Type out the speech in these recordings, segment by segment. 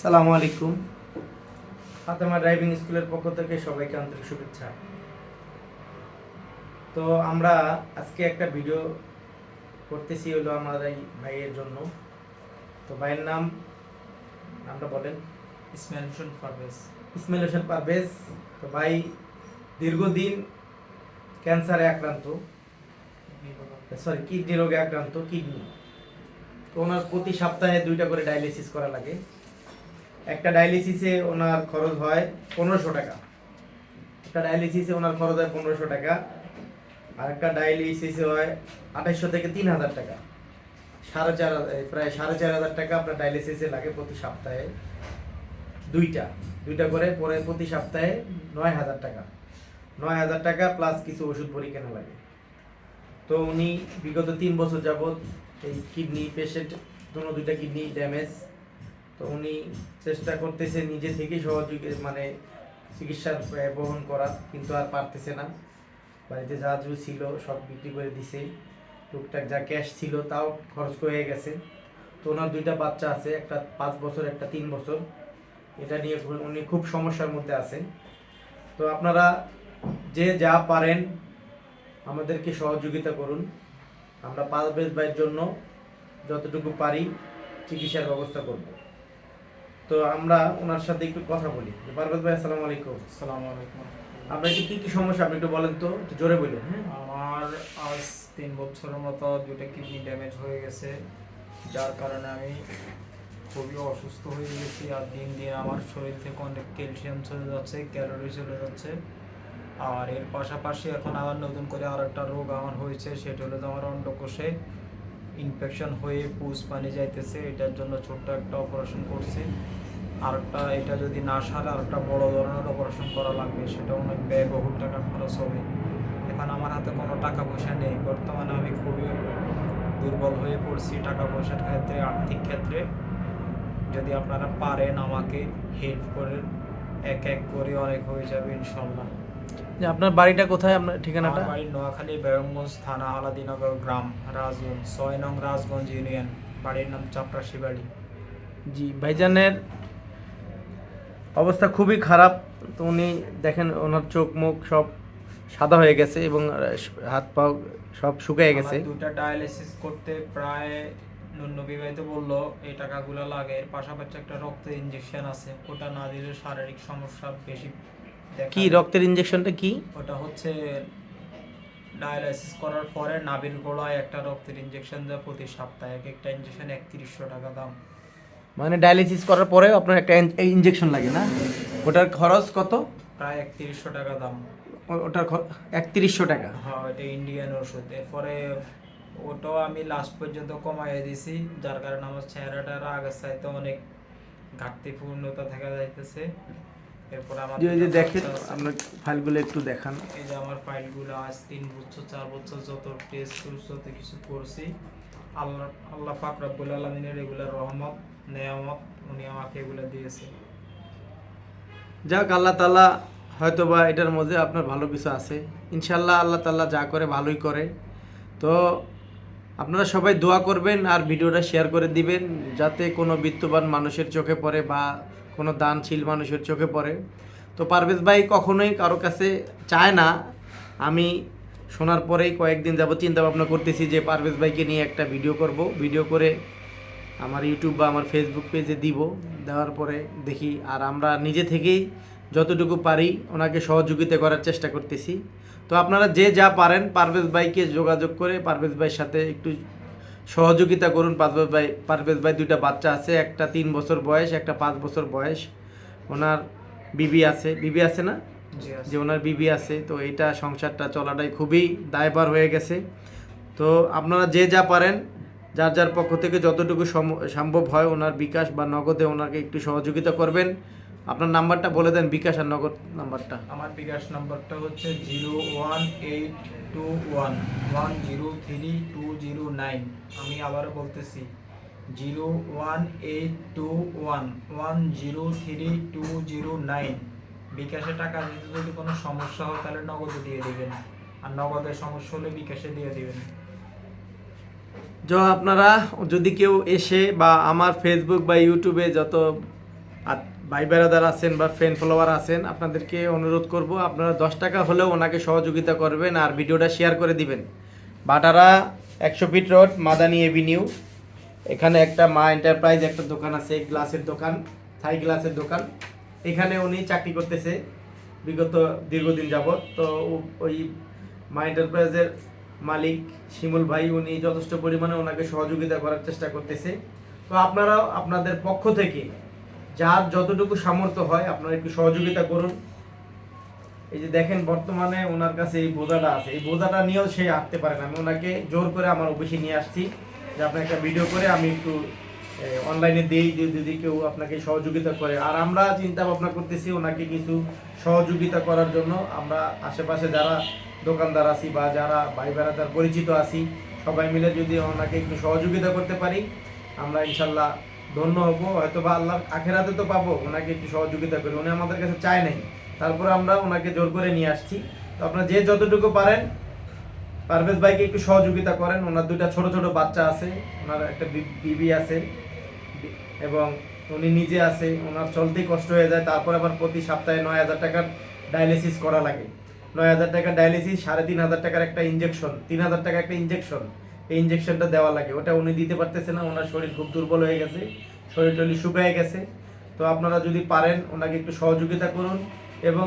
সালামু আলাইকুম। ফাতেমা ড্রাইভিং স্কুলের পক্ষ থেকে সবাইকে আন্তরিক শুভেচ্ছা। তো আমরা আজকে একটা ভিডিও করতেছি হলো আমার এই ভাইয়ের জন্য। তো ভাইয়ের নাম নামটা বলেন। ইসমাইল হোসেন পারভেজ। ইসমাইল হোসেন পারভেজ। তো ভাই দীর্ঘদিন ক্যান্সারে আক্রান্ত। সরি কিডনি রোগে আক্রান্ত কিডনি। তো ওনার প্রতি সপ্তাহে দুইটা করে ডায়ালিসিস করা লাগে। একটা ডায়ালিসিসে ওনার খরচ হয় পনেরোশো টাকা। একটা ডায়ালিসিসে ওনার খরচ হয় পনেরোশো টাকা। আর একটা ডায়ালিসিসে হয় আঠাইশশো থেকে তিন হাজার টাকা। সাড়ে চার প্রায় সাড়ে চার হাজার টাকা আপনার ডায়ালিসিসে লাগে প্রতি সপ্তাহে। দুইটা দুইটা করে পরে প্রতি সপ্তাহে নয় হাজার টাকা। নয় হাজার টাকা প্লাস কিছু ওষুধ কেনা লাগে। তো উনি বিগত তিন বছর যাবৎ এই কিডনি পেশেন্ট দুটো দুইটা কিডনি ড্যামেজ তো উনি চেষ্টা করতেছে নিজে থেকেই সহযোগী মানে চিকিৎসার বহন করা কিন্তু আর পারতেছে না। বাড়িতে যা যু ছিল সব বিক্রি করে দিছে। টুকটাক যা ক্যাশ ছিল তাও খরচ হয়ে গেছে। তো ওনার দুইটা বাচ্চা আছে, একটা পাঁচ বছর, একটা তিন বছর। এটা নিয়ে উনি খুব সমস্যার মধ্যে আছেন। তো আপনারা যে যা পারেন, আমাদেরকে সহযোগিতা করুন। আমরা পারভেজ ভাইয়ের জন্য যতটুকু পারি চিকিৎসার ব্যবস্থা করব। তো আমরা ওনার সাথে একটু কথা বলি। পারভেজ ভাই আসসালামু আলাইকুম। আসসালামু আলাইকুম আপনার কি কি সমস্যা আপনি একটু বলেন তো একটু জোরে বলুন। আমার আজ তিন বছরের মতো দুটো কিডনি ড্যামেজ হয়ে গেছে যার কারণে আমি খুবই অসুস্থ হয়ে গেছি আর দিন দিন আমার শরীর থেকে অনেক ক্যালসিয়াম চলে যাচ্ছে ক্যালোরি চলে যাচ্ছে। আর এর পাশাপাশি এখন আবার নতুন করে আর একটা রোগ আমার হয়েছে, সেটা হলো যে আমার অন্ডকোষে ইনফেকশন হয়ে পুষ পানি যাইতেছে, এটার জন্য ছোট্ট একটা অপারেশন করছি। আরেকটা, এটা যদি না সারে আরেকটা বড় ধরনের অপারেশন করা লাগবে, সেটা অনেক ব্যয়বহুল টাকা খরচ হবে। এখন আমার হাতে কোনো টাকা পয়সা নেই, বর্তমানে আমি খুবই দুর্বল হয়ে পড়ছি টাকা পয়সার ক্ষেত্রে, আর্থিক ক্ষেত্রে। যদি আপনারা পারেন আমাকে হেল্প করেন, এক এক করে অনেক হয়ে যাবে ইনশাল্লাহ। যে আপনার বাড়িটা কোথায় আপনার ঠিকানাটা? আমার বাড়ি নোয়াখালী বেগমগঞ্জ থানা আলাদিনগর গ্রাম রাজগঞ্জ ছয় নং রাজগঞ্জ ইউনিয়ন। বাড়ির নাম চাপরাশি বাড়ি জি ভাইজানের অবস্থা খুবই খারাপ। তো উনি দেখেন ওনার চোখ মুখ সব সাদা হয়ে গেছে এবং হাত পা সব শুকিয়ে গেছে। দুটা ডায়ালিসিস করতে প্রায় নুন্নবী ভাই তো বলল এই টাকাগুলো লাগে। এর পাশাপাশি একটা রক্ত ইনজেকশন আছে। ওটা না দিলে শারীরিক সমস্যা বেশি কি রক্তের ইনজেকশনটা কি? ওটা হচ্ছে ডায়ালাইসিস করার পরে নাভির গোড়ায় একটা রক্তের ইনজেকশন দেয় প্রতি সপ্তাহে। এক একটা ইনজেকশন একত্রিশশো টাকা দাম। মানে ডায়ালিসিস করার পরে আপনার একটা ইনজেকশন লাগে না? ওটার খরচ কত? প্রায় একত্রিশশো টাকা দাম। ওটার একত্রিশশো টাকা। হ্যাঁ এটা ইন্ডিয়ান ওষুধ। এরপরে ওটাও আমি লাস্ট পর্যন্ত কমাইয়ে দিছি। যার কারণে আমার চেহারাটার আগের চাইতে অনেক ঘাটতি পূর্ণতা দেখা যাইতেছে। এরপর আমার যে ওই যে দুটো দেখেন বাচ্চা আছে। আপনার ফাইলগুলো একটু দেখান। এই যে আমার ফাইলগুলো আজ তিন বছর চার বছর যত টেস্ট যত কিছু করছি আল্লাহ আল্লাহ পাক রব্বুল আলমিনের এগুলো রহমত নেয়ামত উনি আমাকে এগুলো দিয়েছে যাক আল্লাহ তালা হয়তো বা এটার মধ্যে আপনার ভালো কিছু আছে। ইনশাল্লাহ আল্লাহ তাল্লাহ যা করে ভালোই করে। তো আপনারা সবাই দোয়া করবেন আর ভিডিওটা শেয়ার করে দিবেন যাতে কোনো বিত্তবান মানুষের চোখে পড়ে বা কোনো দানশীল মানুষের চোখে পড়ে। তো পারভেজ ভাই কখনোই কারও কাছে চায় না। আমি শোনার পরেই কয়েকদিন যাবত চিন্তা ভাবনা করতেছি যে পারভেজ ভাইকে নিয়ে একটা ভিডিও করব। ভিডিও করে আমার ইউটিউব বা আমার ফেসবুক পেজে দিব। দেওয়ার পরে দেখি, আর আমরা নিজে থেকেই যতটুকু পারি ওনাকে সহযোগিতা করার চেষ্টা করতেছি। তো আপনারা যে যা পারেন পারভেজ ভাইকে যোগাযোগ করে পারভেজ ভাইয়ের সাথে একটু সহযোগিতা করুন পারভেজ ভাই পারভেজ ভাই দুইটা বাচ্চা আছে একটা তিন বছর বয়স একটা পাঁচ বছর বয়স। ওনার বিবি আছে বিবি আছে না? যে ওনার বিবি আছে তো এটা সংসারটা চলাটাই খুবই দায়বার হয়ে গেছে। তো আপনারা যে যা পারেন যার যার পক্ষ থেকে যতটুকু সম- সম্ভব হয় ওনার বিকাশ বা নগদে ওনাকে একটু সহযোগিতা করবেন। আপনার নাম্বারটা বলে দেন বিকাশ আর নগদ নাম্বারটা। আমার বিকাশ নাম্বারটা হচ্ছে zero one eight two one one zero three two zero nine. আমি আবারও বলতেছি zero one eight two one one zero three two zero nine. বিকাশে টাকা দিতে যদি কোনো সমস্যা হয় তাহলে নগদে দিয়ে দেবেন। আর নগদের সমস্যা হলে বিকাশে দিয়ে দেবেন। আপনারা যদি কেউ এসে বা আমার ফেসবুক বা ইউটিউবে যত ভাই বেড়াদার আছেন বা ফ্রেন্ড ফলোয়ার আছেন, আপনাদেরকে অনুরোধ করব, আপনারা দশ টাকা হলেও ওনাকে সহযোগিতা করবেন আর ভিডিওটা শেয়ার করে দিবেন। বাটারা একশো ফিট রোড, মাদানি এভিনিউ। এখানে একটা মা এন্টারপ্রাইজ একটা দোকান আছে গ্লাসের দোকান, থাই গ্লাসের দোকান। এখানে উনি চাকরি করতেছে বিগত দীর্ঘদিন যাবৎ। তো ওই মা এন্টারপ্রাইজের মালিক শিমুল ভাই, উনি যথেষ্ট পরিমাণে ওনাকে সহযোগিতা করার চেষ্টা করতেছে। তো আপনারাও আপনাদের পক্ষ থেকে যার যতটুকু সামর্থ্য হয় আপনারা একটু সহযোগিতা করুন। এই যে দেখেন, বর্তমানে ওনার কাছে এই বোঝাটা আছে। এই বোঝাটা নিয়েও সে আঁকতে পারে না। আমি ওনাকে জোর করে আমার অফিসে নিয়ে আসছি যে আপনি একটা ভিডিও করে আমি একটু অনলাইনে দিই যদি কেউ আপনাকে সহযোগিতা করে। আর আমরা চিন্তা ভাবনা করতেছি ওনাকে কিছু সহযোগিতা করার জন্য। আমরা আশেপাশে যারা দোকানদার আছি বা যারা ভাই বেড়াদার পরিচিত আছি, সবাই মিলে যদি ওনাকে একটু সহযোগিতা করতে পারি, আমরা ইনশাল্লাহ ধন্য হব হয়তো বা আল্লাহ আখেরাতে তো পাবো, ওনাকে একটু সহযোগিতা করি। উনি আমাদের কাছে চায় নাই। তারপরে আমরা ওনাকে জোর করে নিয়ে আসছি। তো আপনারা যে যতটুকু পারেন, পারভেজ ভাইকে একটু সহযোগিতা করেন। ওনার দুইটা ছোট ছোট বাচ্চা আছে, ওনার একটা বিবি আছে এবং উনি নিজে আছে। ওনার চলতেই কষ্ট হয়ে যায়। তারপর আবার প্রতি সপ্তাহে নয় হাজার টাকার ডায়ালিসিস করা লাগে। নয় হাজার টাকার ডায়ালিসিস, সাড়ে তিন হাজার টাকার একটা ইঞ্জেকশন তিন হাজার টাকা একটা ইঞ্জেকশন এই ইঞ্জেকশনটা দেওয়া লাগে। ওটা উনি দিতে পারতেছে না, ওনার শরীর খুব দুর্বল হয়ে গেছে, শরীর টরীর শুকিয়ে গেছে। তো আপনারা যদি পারেন, ওনাকে একটু সহযোগিতা করুন এবং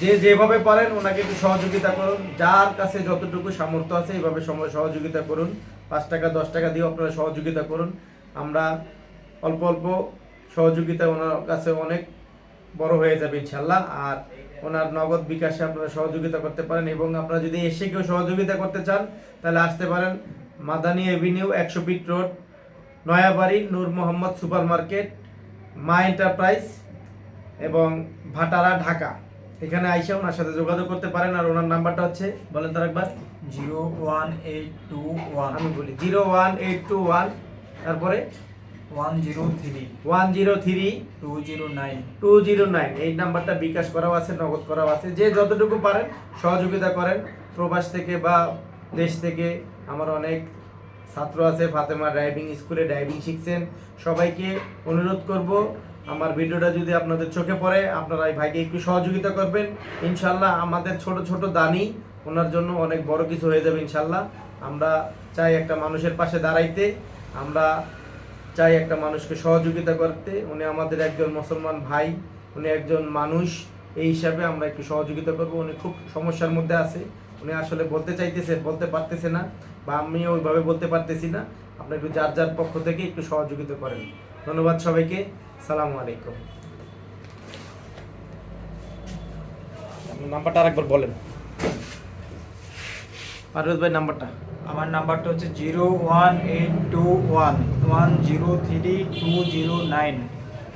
যে যেভাবে পারেন, ওনাকে একটু সহযোগিতা করুন। যার কাছে যতটুকু সামর্থ্য আছে এইভাবে সময় সহযোগিতা করুন। পাঁচ টাকা, দশ টাকা দিয়ে আপনারা সহযোগিতা করুন। আমরা অল্প অল্প সহযোগিতা ওনার কাছে অনেক বড় হয়ে যাবে ইনশাল্লাহ। আর ওনার নগদ বিকাশে আপনারা সহযোগিতা করতে পারেন এবং আপনারা যদি এসে কেউ সহযোগিতা করতে চান তাহলে আসতে পারেন মাদানি এভিনিউ একশো feet road Nayabari Noor Mohammad super market Ma enterprise এবং ভাটারা ঢাকা। এখানে আইসা ওনার সাথে যোগাযোগ করতে পারেন আর ওনার নাম্বারটা হচ্ছে বলেন তার একবার zero one eight two one. আমি বলি zero one eight two one তারপরে one zero three one zero three two zero nine two zero nine এই নাম্বারটা বিকাশ করাও আছে নগদ করাও আছে। যে যতটুকু পারেন সহযোগিতা করেন। প্রবাস থেকে বা দেশ থেকে আমার অনেক ছাত্র আছে ফাতেমা ড্রাইভিং স্কুলে ড্রাইভিং শিখছেন। সবাইকে অনুরোধ করব আমার ভিডিওটা যদি আপনাদের চোখে পড়ে আপনারা এই ভাইকে একটু সহযোগিতা করবেন। ইনশাল্লাহ আমাদের ছোট ছোট দানি ওনার জন্য অনেক বড় কিছু হয়ে যাবে ইনশাল্লাহ। আমরা চাই একটা মানুষের পাশে দাঁড়াইতে। আমরা চাই একটা মানুষকে সহযোগিতা করতে। উনি আমাদের একজন মুসলমান ভাই উনি একজন মানুষ। এই হিসাবে আমরা একটু সহযোগিতা করব। উনি খুব সমস্যার মধ্যে আছে। উনি আসলে বলতে চাইতেছে বলতে পারতেছে না বা আমি ওইভাবে বলতে পারতেছি না। আপনি একটু যার যার পক্ষ থেকে একটু সহযোগিতা করেন। ধন্যবাদ সবাইকে। সালাম আলাইকুম। আপনার নাম্বারটা আরেকবার বলেন। পারভেজ ভাই নাম্বারটা। আমার নাম্বারটা হচ্ছে zero one eight two one one zero three two zero nine.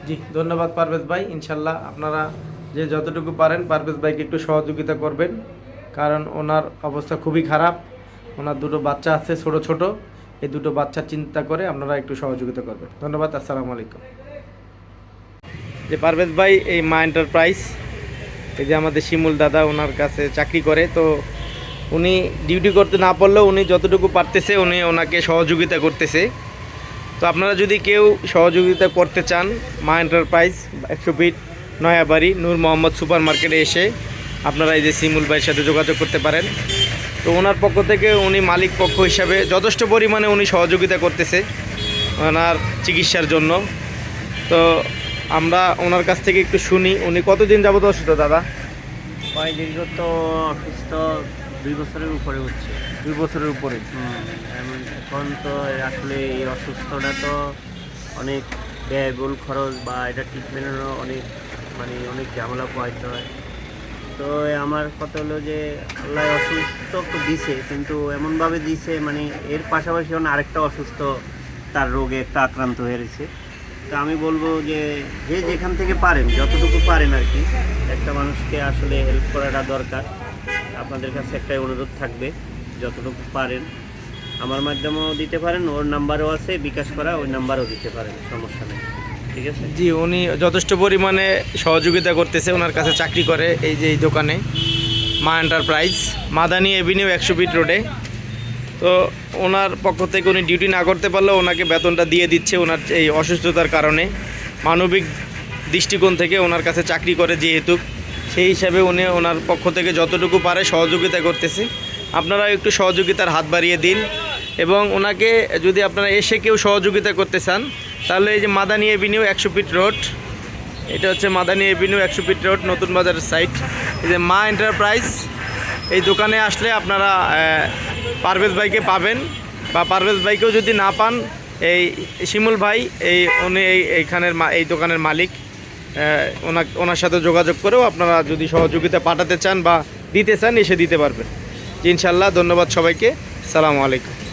জি, ধন্যবাদ পারভেজ ভাই। ইনশাল্লাহ আপনারা যে যতটুকু পারেন পারভেজ ভাইকে একটু সহযোগিতা করবেন, কারণ ওনার অবস্থা খুবই খারাপ। ওনার দুটো বাচ্চা আছে ছোট ছোট, এই দুটো বাচ্চা চিন্তা করে আপনারা একটু সহযোগিতা করবেন। ধন্যবাদ, আসসালামু আলাইকুম। যে পারভেজ ভাই, এই মা এন্টারপ্রাইজ এই যে আমাদের শিমুল দাদা ওনার কাছে চাকরি করে, তো উনি ডিউটি করতে না পারলেও উনি যতটুকু পারতেছে উনি ওনাকে সহযোগিতা করতেছে। তো আপনারা যদি কেউ সহযোগিতা করতে চান, মা এন্টারপ্রাইজ একশো ফিট নয়াবাড়ি, নূর মোহাম্মদ সুপার মার্কেটে এসে আপনারা এই যে সিমুল ভাইয়ের সাথে যোগাযোগ করতে পারেন। তো ওনার পক্ষ থেকে উনি মালিক পক্ষ হিসাবে যথেষ্ট পরিমাণে উনি সহযোগিতা করতেছে ওনার চিকিৎসার জন্য। তো আমরা ওনার কাছ থেকে একটু শুনি, উনি কতদিন যাবত অসুস্থ দাদা? প্রায় দীর্ঘত অসুস্থ দুই বছরের উপরে হচ্ছে। দুই বছরের উপরে? হুম, এখন তো আসলে এই অসুস্থটা তো অনেক ব্যয়বহুল খরচ বা এটা ট্রিটমেন্টেরও অনেক মানে অনেক ঝামেলা পোহাইতে হয়। তো আমার কথা হলো যে আল্লাহ অসুস্থ তো দিছে কিন্তু এমনভাবে দিছে মানে এর পাশাপাশি অন্য আরেকটা অসুস্থ তার রোগে একটা আক্রান্ত হয়ে রয়েছে। তো আমি বলব যে যে যেখান থেকে পারেন যতটুকু পারেন আর কি একটা মানুষকে আসলে হেল্প করাটা দরকার। আপনাদের কাছে একটাই অনুরোধ থাকবে, যতটুকু পারেন। আমার মাধ্যমেও দিতে পারেন, ওর নাম্বারও আছে, বিকাশ করা, ওই নাম্বারও দিতে পারেন, সমস্যা নেই। ঠিক আছে? জি, উনি যথেষ্ট পরিমাণে সহযোগিতা করতেছে, ওনার কাছে চাকরি করে এই যে এই দোকানে, মা এন্টারপ্রাইজ, মাদানি এভিনিউ একশো ফিট রোডে। তো ওনার পক্ষ থেকে উনি ডিউটি না করতে পারলেও ওনাকে বেতনটা দিয়ে দিচ্ছে ওনার এই অসুস্থতার কারণে। মানবিক দৃষ্টিকোণ থেকে ওনার কাছে চাকরি করে যেহেতু। সেই হিসাবে উনি ওনার পক্ষ থেকে যতটুকু পারে সহযোগিতা করতেছে। আপনারা একটু সহযোগিতার হাত বাড়িয়ে দিন এবং ওনাকে যদি আপনারা এসে কেউ সহযোগিতা করতে চান, তাহলে এই যে মাদানি এভিনিউ একশো ফিট রোড, এটা হচ্ছে মাদানি এভিনিউ একশো ফিট রোড, নতুন বাজারের সাইট। এই যে মা এন্টারপ্রাইজ, এই দোকানে আসলে আপনারা পারভেজ ভাইকে পাবেন বা পারভেজ ভাইকেও যদি না পান, এই শিমুল ভাই, এই উনি এই এইখানের এই দোকানের মালিক। ওনার সাথে যোগাযোগ করেও আপনারা যদি সহযোগিতা পাঠাতে চান বা দিতে চান, এসে দিতে পারবেন। ইনশাল্লাহ ধন্যবাদ সবাইকে। সালামু আলাইকুম।